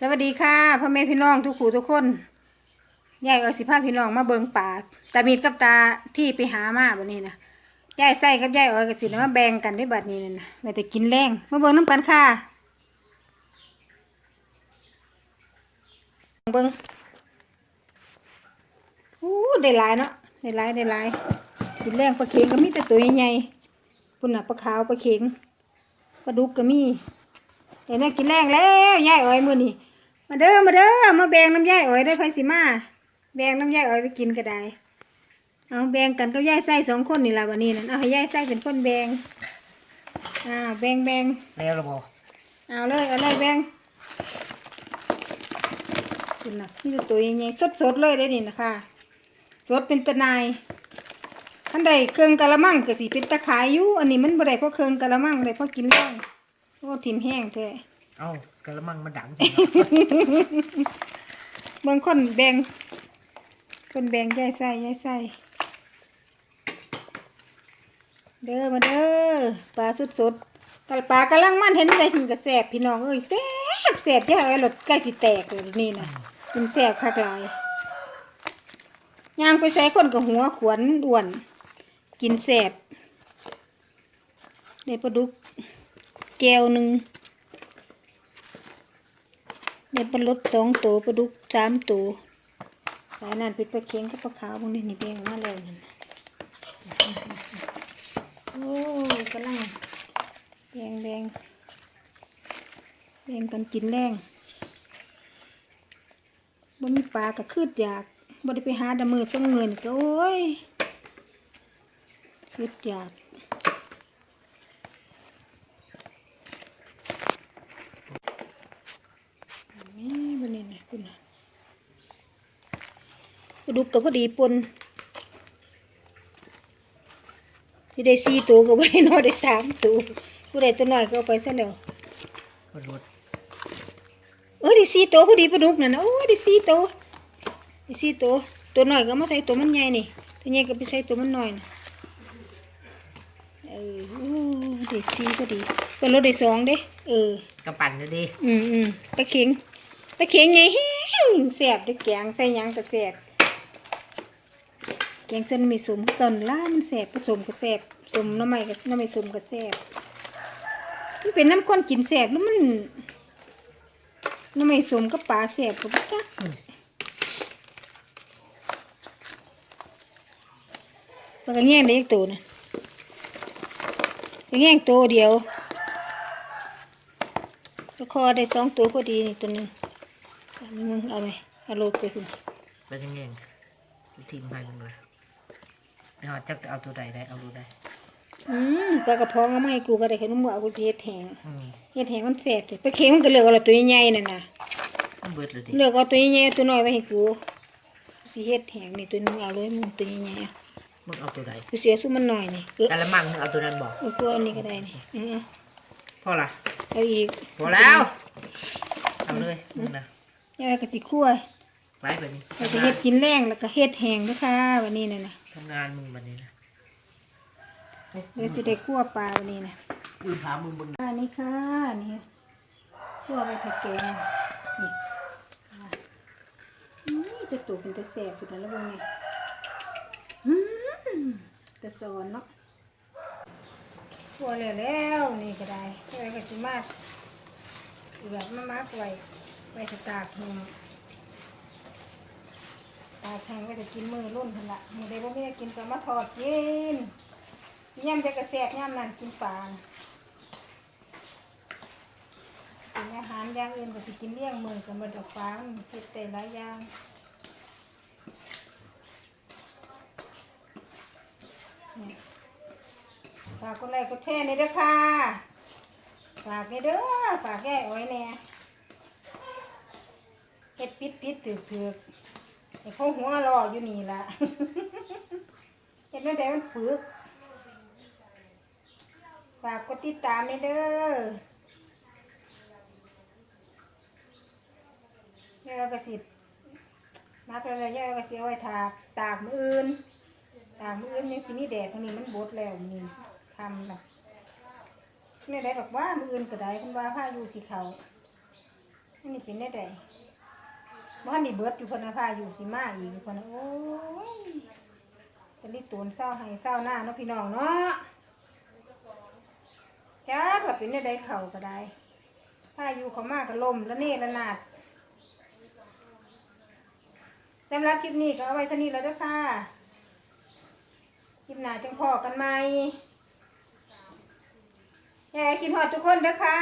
สวัสดีค่ะพ่อแม่พี่น้องทุกขู่ทุกคนยายเอาสิพาพี่น้องมาเบิงป่าตามีดกับตาที่ไปหามาบัดนี้นะยายใส่กับยายอ้อยกับสินะมาแบ่งกันได้บัดนี้นั่นนะไม่แต่กินแรงมาเบิงน้ำกันค่ะเบิงอู้ได้หลายเนาะได้หลายได้หลายกินแรงปลาเข็งก็มีแต่ตัวใหญ่ๆปุ่นหน่ะปลาขาวปลาเข็งปลาดุกก็มีเดี๋ยวน่ากินแรงแล้วยายอ้อยมือนี้ มาเด้อมาเด้อมาแบ่งน้ำยายอ้อยได้ไผสิมาแบ่งน้ำยายอ้อยไปกินก็ได้เอาแบ่งกันกับยายไส้สองคนนี่ล่ะวันนี้นั่นเอาให้ยายไส้เป็นคนแบ่งอ่าแบ่งแบ่งแล้วระบอเอาเลยเอาเลยแบ่งคุณน่ะนี่ตัวใหญ่ๆสดๆเลยได้อนี่นะคะสดเป็นตะนายคันใดเครื่องกะละมังก็สิเป็นตะขายอยู่อันนี้มันบ่ได้เพราะเครื่องกะละมังได้เพราะกินแรงโอ้ทิมแห้งแท้เอ้า กระมังมันดังบางคนแบ่งคนแบ่งย่ายไส้ย่ายไส้เด้อมาเด้อปลาสดสดๆปลาปลากำลังมันเห็นใจกินกระแสบพี่น้องเอ้ยแสบแสบย่าเอ้ยหลดใกล้สิแตกเลยนี่นะกินแสบคักหลายย่างไปใส่คนกับหัวขวนด่วน กินแสบได้ปลาดุกแก้วหนึ่ง เดี๋ยวปลาลดสองตัวปลาดุกสามตัวสายนั่นป็นปลาเค็งกับปลาขาวพวกนี้นี่เบ่งมาแล้วนั่นน่ะโอ้ยกำลังแดงแดงแดงกันกินแรงบ่มีปลาก็คืดอยากบ่ได้ไปหาดมือส่งเงินก็โอ้ยคืดอยาก นี่บันนี้นะคุณน่ะกระ ดูกกับพอดีปนที่ได้สี่ตัวก็ไม่ได้น้อยได้สามตัวผู้ใดตัวน้อยก็เอาไปซะแล้วมันรถเออได้สี่ตัวพอดีปลาดุกนั่นนะโอ้ได้สี่ตัวได้สี่ตัวตัวน้อยก็เอามาใส่ตัวมันใหญ่นี่ตัวใหญ่ก็ไปใส่ตัวมันน้อยนะเออโอ้ได้สี่พอดีก็ลดได้สองเด้เออกระปั่นเลยดิอืมอืมปลาเข็งปลาเข็งไงแห้งแสบด้วยแกงใส่หยังก็แสบ แกงเส้นมีสมกันล่ามันแสบผสมก็แสบสมน้ำไม่กับน้ำไม่สมก็แสบมันเป็นน้ำข้นกินแสบแล้วมันน้ำไม่สมก็ปลาแสบก็บ่จักปลากระแยงได้อีกตัวนะกระแยงตัวเดียวก็คอได้สองตัวพอดีนี่ตัวหนึงมึงเอาไหมเอาโลกไปคุณแล้วยังไงทีมพันเลย เอาจักเอาตัวใดได้เอาตัวใดอืมปลากระเพองเอามาให้กูก็ได้แค่นุ่มเอากูสิเฮ็ดแหงอืมเฮ็ดแหงมันแสบเลยปลาเค็งมันก็เลือกเอาละตัวใหญ่ๆนั่นน่ะมันเบิดเลยดิเลือกเอาตัวใหญ่ๆเอาตัวน้อยไว้ให้กูสิเฮ็ดแหงนี่ตัวหนึงเอาเลยมึงตัวใหญ่ๆอะมึงเอาตัวใดกูเสียสู้มันหน่อยนี่เออกระมังมึงเอาตัวนั้นบอกเออกูเอาอันนี้ก็ได้นี่เออพอละเอาอีกพอแล้ว เอาเลยมึงนะยายก็สิคั่ว ไว้แบบนี้ เราจะเฮ็ดกินแรงแล้วก็เฮ็ดแหงด้วยค่ะวันนี้น่ะนะทำ งานมึงแบบนี้นะเดี๋ยวสิได้คั่วปลาวันนี้นะมือพามึงมึงอันนี้ค่ะนี่คั่วไปผัดแกงนี่นี่จะตูเป็นตะแสบอยู่นะแล้วเบงนี่อืมตะสอนเนาะคั่วแล้วแล้วนี่ก็ได้อะไรก็สิมาแบบมามักไว้ไว้สตากแห้งตาแห้งไว้จะกินมือรุ่นทันละมือใดบ่มีกินก็มาทอดกินย่ำจะกระแสบย่ำนั่นกินปลาน่ะกินอาหารอย่างอื่นก็สิกินเลี้ยงมือกับมาดอกฟ้ามันเฮ็ดแต่หลายอย่างฝากกดไลค์กดแชร์นี่เด้อค่ะ ฝากนี่เด้อ ฝากแก้อ้อยแน่เฮ็ดปิดปิดถือถือ ไอ้พวกหัวรออยู่นี่ละเฮ็ดแล้วได้มันฝึกฝากกดติดตามเด้อย่อยกระสิบมาตัวละย่อยกระสิเอาไว้ถาตากมืออื่น ตากมืออื่นยังสิมีแดดตรงนี้มันบดแล้วนี่ทำนะไม่ได้บอกว่ามืออื่นก็ได้คุณว่าผ้าอยู่สีเขาอันนี้เป็นได้ใด บ่ทันได้เบิดอยู่พนนะพาอยู่สิมาอีกอยู่เพนโอ้ยตะลิตูนเศร้าให้เศร้าหน้าเนาะพี่น้องเนาะจักว่าเป็นได้ใดเข่าก็ได้พาอยู่เขามากก็ลมแล้วนี่ระนาดสำหรับคลิปนี้ก็เอาไว้เท่านี้แล้วเด้อค่ะ คลิปหน้าจังพอกันไหมแย่คิดฮอดทุกคนด้อค่ะ